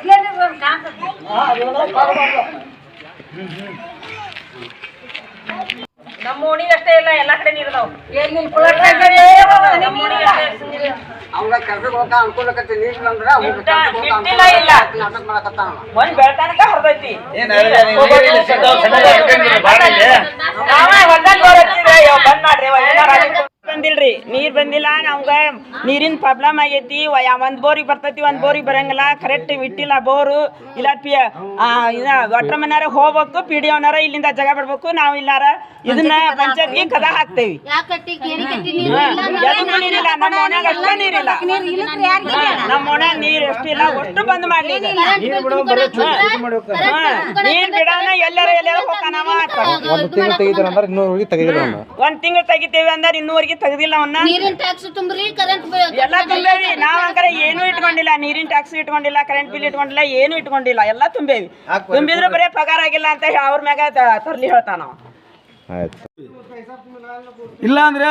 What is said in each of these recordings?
ನ್ಯಾಯ ನಮ್ಮ ಓಣಿ ಅಷ್ಟೇ ಇಲ್ಲ ಎಲ್ಲಾ ಕಡೆ ನೀರ್ದಾವ್. ಅವಾಗ ಕೆಲ್ಸಕ್ಕೆ ಹೋಗಕ ಅನ್ಕೊಳಕತ್ತಿ ನೀರ್ ಅಂದ್ರೆ ಅವ್ನ. ಒಂದ್ ಬೆಳ್ತಾನಕ ಹೊರದೈತಿ ನೀರ್ ಬಂದಿಲ್ಲ ನಮ್ಗ ನೀರಿನ ಪ್ರಾಬ್ಲಮ್ ಆಗೈತಿ. ಒಂದು ಒಂದ್ ಬೋರಿಗೆ ಬರ್ತೈತಿ ಒಂದ್ ಬೋರಿಗೆ ಬರಂಗಿಲ್ಲ. ಕರೆಕ್ಟ್ ಇಟ್ಟಿಲ್ಲ ಬೋರು. ಇಲ್ಲ ಪಿ ವಾಟರ್ ಮನಾರ ಹೋಗ್ಬೇಕು ಪಿ ಡಿ ಅವನಾರ ಇಲ್ಲಿಂದ ಜಾಗ ಬಿಡ್ಬೇಕು ನಾವು ಇಲ್ಲಾರ ಇದನ್ನ ಪಂಚಾಯತ್ಗೆ ಕದ ಹಾಕ್ತೇವಿ. ನೀರಿಲ್ಲ ನಮ್ಮ ಓಣ್ಯಾಗ ಅಷ್ಟೇ ನೀರಿಲ್ಲ ನಮ್ಮ ಓಣ್ಯಾಗ ನೀರು ಎಷ್ಟಿಲ್ಲ ಒಟ್ಟು ಬಂದ್ ಮಾಡ್ಲಿ. ನೀರು ಹಾ, ನೀರ್ ಬಿಡೋಣ ಎಲ್ಲಾರ ಎಲ್ಲಾರ ಹೋಗ್ತಾನವ ಒಂದು ತಿಂಗಳು ತೆಗಿತಾರೆ ಅಂದ್ರೆ ಇನ್ನೂರಿಗೆ ತೆಗಿದಿಲ್ಲ ಅವನು. ಒಂದ್ ತಿಂಗಳು ತೆಗಿತೇವಿ ಅಂದ್ರೆ ಇನ್ನೂವರೆಗೆ ತೆಗ್ದಿಲ್ಲ ಅವನ್ನ ನೀರಿನ ಟ್ಯಾಕ್ಸ್ ತುಂಬ್ರಿ ಕರೆಂಟ್ ಎಲ್ಲ ತುಂಬೇವಿ. ನಾವ್ ಅಂಕರ ಏನು ಇಟ್ಕೊಂಡಿಲ್ಲ. ನೀರಿನ ಟ್ಯಾಕ್ಸ್ ಇಟ್ಕೊಂಡಿಲ್ಲ ಕರೆಂಟ್ ಬಿಲ್ ಇಟ್ಕೊಂಡಿಲ್ಲ ಏನು ಇಟ್ಕೊಂಡಿಲ್ಲ. ಎಲ್ಲ ತುಂಬೇವಿ. ತುಂಬಿದ್ರೆ ಬರೇ ಪಗಾರ ಆಗಿಲ್ಲ ಅಂತ ಹೇಳಿ ಅವ್ರ ಮ್ಯಾಗ ತರ್ಲಿ ಹೇಳ್ತಾನ ಇಲ್ಲ ಅಂದ್ರೆ ಇಲ್ಲಾಂದ್ರೆ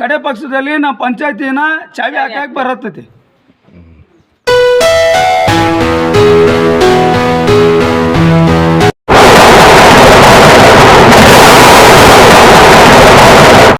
ಕಡೆ ಪಕ್ಷದಲ್ಲಿ ನಮ್ಮ ಪಂಚಾಯತಿನ ಚಾವಿ ಹಾಕಕ್ಕೆ ಬರತ್ತೈತಿ.